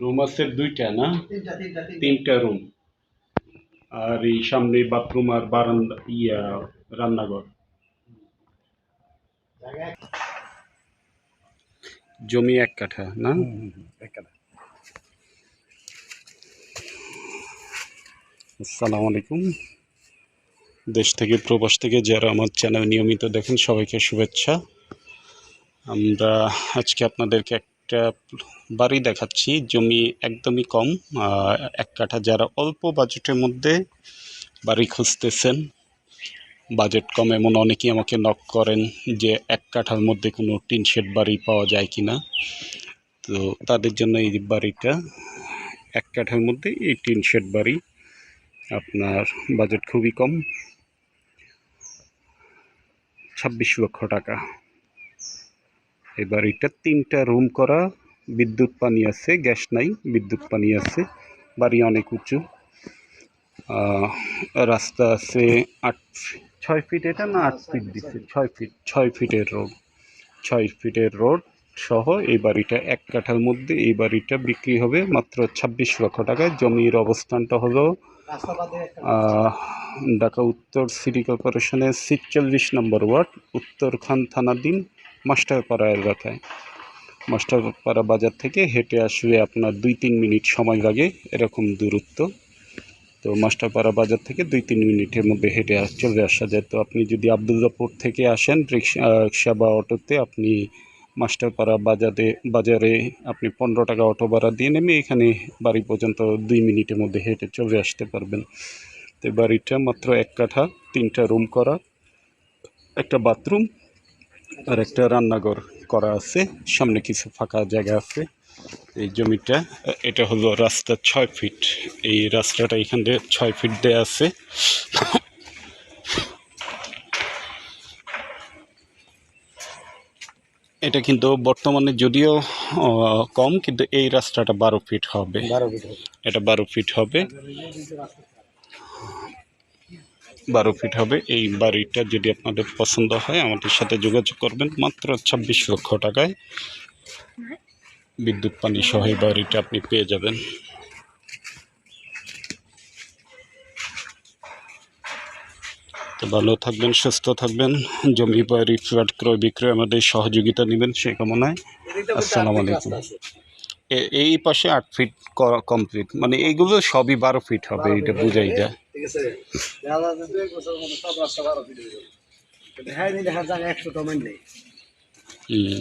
Room আছে দুইটা না? তিনটা তিনটা তিনটা। তিনটা রুম আর এই সামনে বাথরুম আর বারান্দা ইয়া রান্নাঘর। জায়গা এক- জমি এক কাঠা। না আসসালামু আলাইকুম। দেশ থেকে প্রবাস থেকে যারা আমার চ্যানেল নিয়মিত দেখেন সবাইকে শুভেচ্ছা। আমরা আজকে আপনাদেরকে একটা বাড়ি দেখাচ্ছি, জমি একদমই কম এক কাঠা যারা অল্প বাজেটের মধ্যে বাড়ি খুঁজতেছেন, বাজেট কম এমন অনেকেই আমাকে নক করেন যে এক কাঠার মধ্যে কোনো টিন শেড বাড়ি পাওয়া যায় কি না তো তাদের জন্য এই বাড়িটা এক কাঠার মধ্যে এই টিন শেড বাড়ি আপনার বাজেট খুবই কম, ছাব্বিশ লক্ষ টাকা। এই বাড়িটা তিনটা রুম করা, বিদ্যুৎ পানি আছে, গ্যাস নাই, বিদ্যুৎ পানি আছে, বাড়ি অনেক উঁচু। রাস্তা আছে আট ছয় ফিট এটা না আট ফিট দিচ্ছে ছয় ফিট ছয় ফিটের রোড ছয় ফিটের রোড সহ এই বাড়িটা এক কাঠার মধ্যে এই বাড়িটা বিক্রি হবে মাত্র ছাব্বিশ লক্ষ টাকায়। জমির অবস্থানটা হলো ঢাকা উত্তর সিটি কর্পোরেশনের সিটচল্লিশ নম্বর ওয়ার্ড, উত্তরখান থানাধীন মাস্টারপাড়া এলাকায় মাস্টারপাড়া বাজার থেকে হেঁটে আসবে আপনার দুই তিন মিনিট সময় লাগে এরকম দূরত্ব। তো মাস্টারপাড়া বাজার থেকে দুই তিন মিনিটের মধ্যে হেঁটে চলে আসা যায়। তো আপনি যদি আবদুল্লাপুর থেকে আসেন, রিক্সা বা অটোতে আপনি মাস্টারপাড়া বাজারে বাজারে আপনি পনেরো টাকা অটো ভাড়া দিয়ে নেমে এখানে বাড়ি পর্যন্ত দুই মিনিটের মধ্যে হেঁটে চলে আসতে পারবেন। তো বাড়িটা মাত্র এক কাঠা, তিনটা রুম করা, একটা বাথরুম আর একটা রান্নাঘর করা আছে। সামনে কিছু ফাঁকা জায়গা আছে। এই জমিটা এটা হলো রাস্তা ছয় ফিট। এই রাস্তাটা এখান দিয়ে ছয় ফিট দেয়া আছে। এটা কিন্তু বর্তমানে যদিও কম কিন্তু এই রাস্তাটা বারো ফিট হবে। বারো ফিট হবে। এটা বারো ফিট হবে। বারো ফিট হবে। এই বাড়িটা যদি আপনাদের পছন্দ হয়, আমাদের সাথে যোগাযোগ করবেন মাত্র ছাব্বিশ লক্ষ টাকায়। বিদ্যুৎ পানি সহ এই বাড়িটা আপনি পেয়ে যাবেন। তো ভালো থাকবেন, সুস্থ থাকবেন। জমি, বাড়ি, ফ্ল্যাট ক্রয় বিক্রয় আমাদের সহযোগিতা নেবেন সেই কামনায়। আসসালামু আলাইকুম। এই পাশে আট ফিট কমপ্লিট মানে এইগুলো সবই বারো ফিট হবে, এটা বোঝাই যায়। ঠিক আছে? দেখা যাচ্ছে দুই এক বছরের মধ্যে সব রাস্তা যাবে হ্যাঁ হুম।